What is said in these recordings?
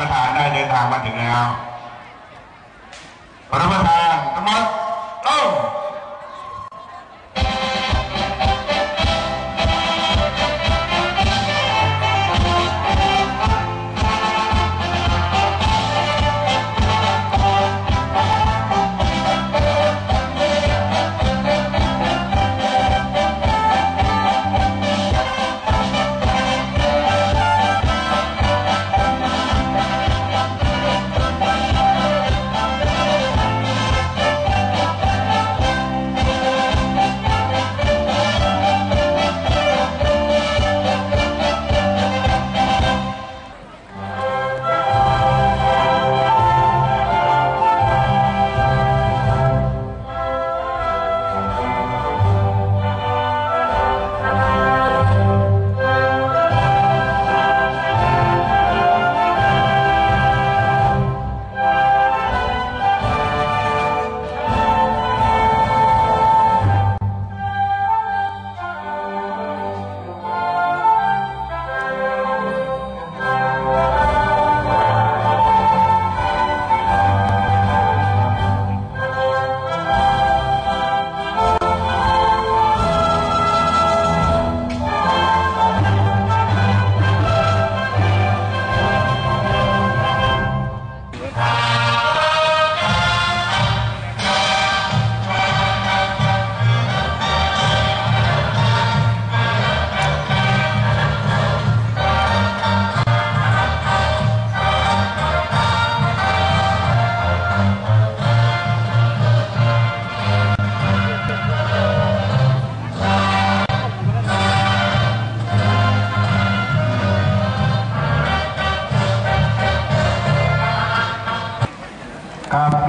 ประธานได้เดินทางมาถึงแล้วประธาน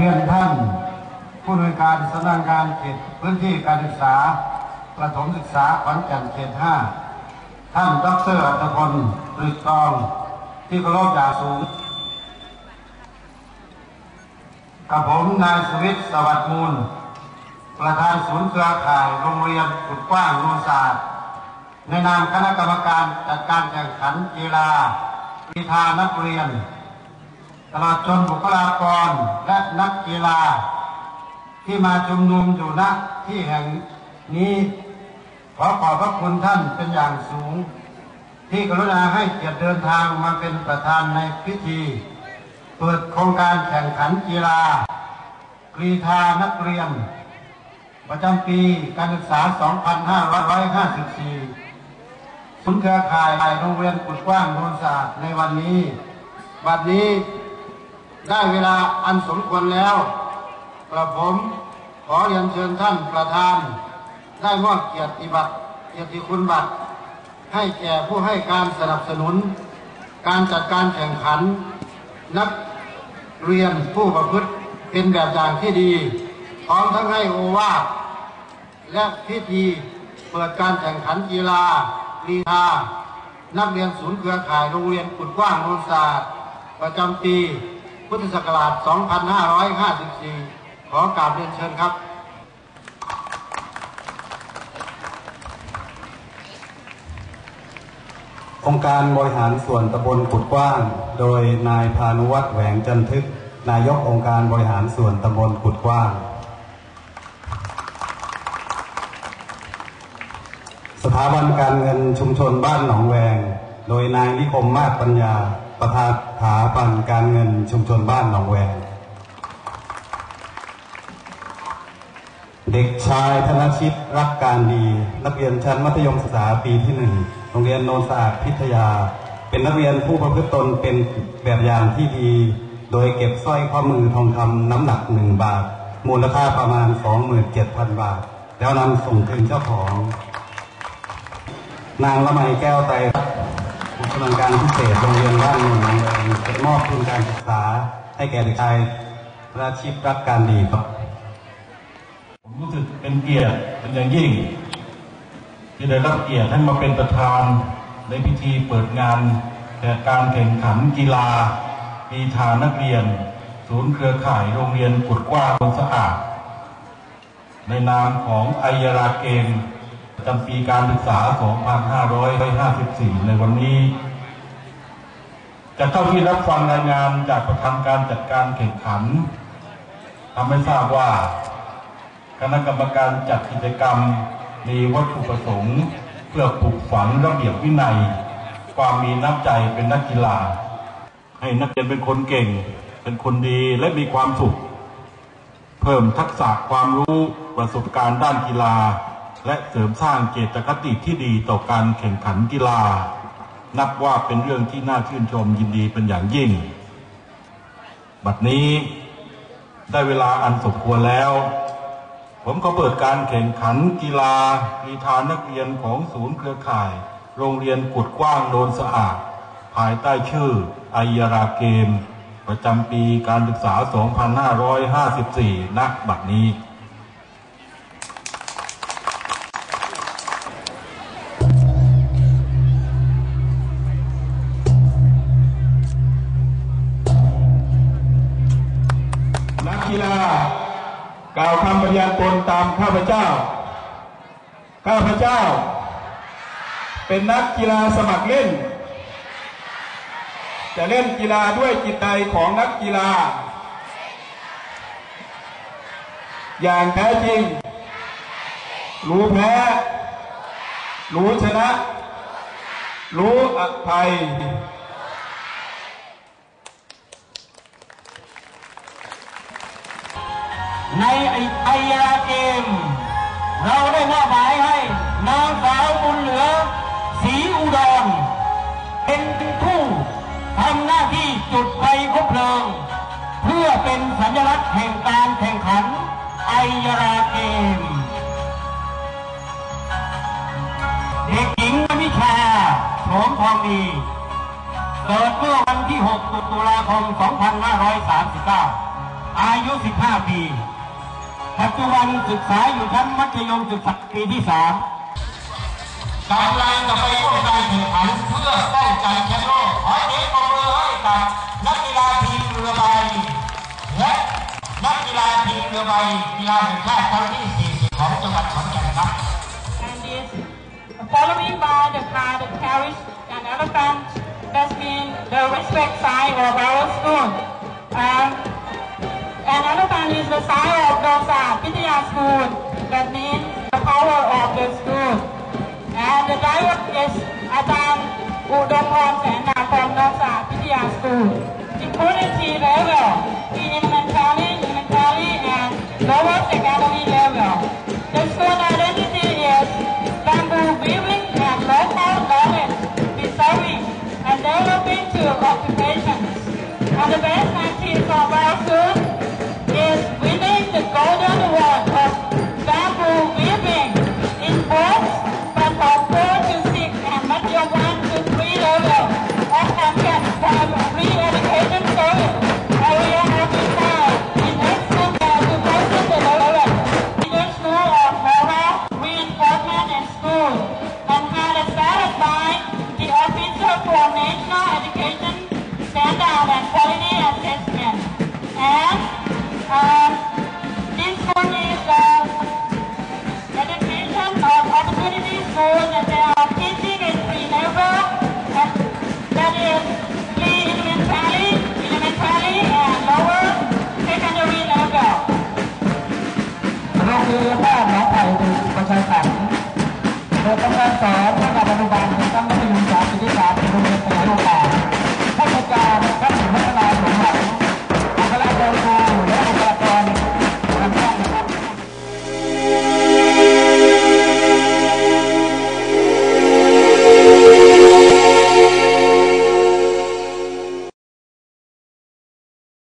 เรียนท่าน ผู้อำนวยการสำนักงานเขตพื้นที่การศึกษา ประถมศึกษาขอนแก่นเขตห้าท่านดรอัตพลตรึกตรอง ที่เคารพอย่างสูง กับผมนายสวิทย์สวัสดิ์มูล ประธานศูนย์เครือข่ายโรงเรียนขุดกว้างนูนศาสตร์ในนามคณะกรรมการจัดการแข่งขันกีฬากีฬานักเรียน ตลอดจนบุคลากรและนักกีฬา ที่มาชุมนุมอยู่ณที่แห่งนี้ ขอขอบพระคุณท่านเป็นอย่างสูง ที่กรุณาให้เกียรติเดินทางมาเป็นประธานในพิธี เปิดโครงการแข่งขันกีฬากรีธานักเรียน ประจำปีการศึกษา 2554ศูนย์เครือข่ายโรงเรียนกุดกว้างโนนศาสตร์ในวันนี้ บัดนี้ ได้เวลาอันสมควรแล้วกระผมขอเรียนเชิญท่านประธาน ได้มอบเกียรติบัตรเกียรติคุณบัตร ให้แก่ผู้ให้การสนับสนุน การจัดการแข่งขัน นักเรียนผู้ประพฤติเป็นแบบอย่างที่ดี พร้อมทั้งให้โอวาทและพิธีเปิดการแข่งขันกีฬาลีทานักเรียนศูนย์เครือข่ายโรงเรียนกุดกว้างโนนศาสตร์ประจำปี พุทธศักราช 2554 ขอกราบเรียนเชิญครับ องค์การบริหารส่วนตำบลกุดกว้าง โดยนายพานุวัฒน์แหวงจันทึก นายกองค์การบริหารส่วนตำบลกุดกว้าง สถาบันการเงินชุมชนบ้านหนองแวง โดยนายนิคมมาศปัญญา ประธานถาบันการเงินชุมชนบ้านหนองแวง เด็กชายธนชิตรักการดี นักเรียนชั้นมัธยมศึกษาปีที่หนึ่งโรงเรียนโนนสะอาดพิทยา เป็นนักเรียนผู้ประพฤติตนเป็นแบบอย่างที่ดี โดยเก็บสร้อยข้อมือทองคำน้ำหนักหนึ่งบาท มูลค่าประมาณ 27,000 บาท แล้วนำส่งคืนเจ้าของ นางละไมแก้วไตร รัตน์ผู้ชำนาญการพิเศษโรงเรียนบ้านนนนางแวงจะมอบทุนการศึกษาให้แก่เด็กชายราชีพรักการดีครับผมรู้สึกเป็นเกียรติเป็นอย่างยิ่ง ที่ได้รับเกียรติให้มาเป็นประธานในพิธีเปิดงานแต่การแข่งขันกีฬาปีธานักเรียน ศูนย์เครือข่ายโรงเรียนกุดกว้างโนนสะอาด ในนามของไอยาราเกม ประจำปีการศึกษา 2554 ในวันนี้จากเท่าที่รับฟังรายงานจากประธานการจัดการแข่งขันทำให้ทราบว่า คณะกรรมการจัดกิจกรรมมีวัตถุประสงค์ เพื่อปลูกฝังระเบียบวินัย ความมีน้ำใจเป็นนักกีฬา ให้นักเรียนเป็นคนเก่ง เป็นคนดีและมีความสุข เพิ่มทักษะความรู้ประสบการณ์ด้านกีฬา และเสริมสร้างเจตคติที่ดีต่อการแข่งขันกีฬา นับว่าเป็นเรื่องที่น่าชื่นชมยินดีเป็นอย่างยิ่ง บัดนี้ได้เวลาอันสมควรแล้ว ผมก็เปิดการแข่งขันกีฬากีฬานักเรียนของศูนย์เครือข่าย โรงเรียนกุดกว้างโนนสะอาด ภายใต้ชื่อไอยาราเกม ประจำปีการศึกษา 2554 ณ บัดนี้า กล่าวคำปฏิญาณตนตามข้าพเจ้า ข้าพเจ้า เป็นนักกีฬาสมัครเล่น จะเล่นกีฬาด้วยจิตใจของนักกีฬา อย่างแท้จริง รู้แพ้ รู้ชนะ รู้อภัย ในไอไอยาเกม เราได้มอบหมายให้นางสาวบุญเหลือศรีอุดรเป็นผู้ทำหน้าที่จุดไฟคบเพลิง เพื่อเป็นสัญลักษณ์แห่งการแข่งขันไอยาราเกม เด็กหญิงวิชาโฉมทองดีเกิดเมื่อวันที่ 6 ตุลาคม 2539 อายุ 15 ปี ปัจจุบันศึกษาอยู่ชั้นมัธยมศึกษาปีที่3กำลังจะไปร่วมการแข่งขันเพื่อป้องกันแชมป์โลกขอเสียงปรบมือให้กับนักกีฬาทีมเรือใบและนักกีฬาทีมเรือใบกีฬาแห่งชาติครั้งที่ 40 ของจังหวัดขอนแก่นครับ and is following by the car that carries and elephant that's been the respect sign of our school. Um, an elephant is the sign Pitya school. That means the power of the school. And the driver is school. Security level in elementary, elementary and lower secondary level. The school identity is bamboo weaving and local knowledge, preserving and developing to occupations. And the best practice of our school all down to one.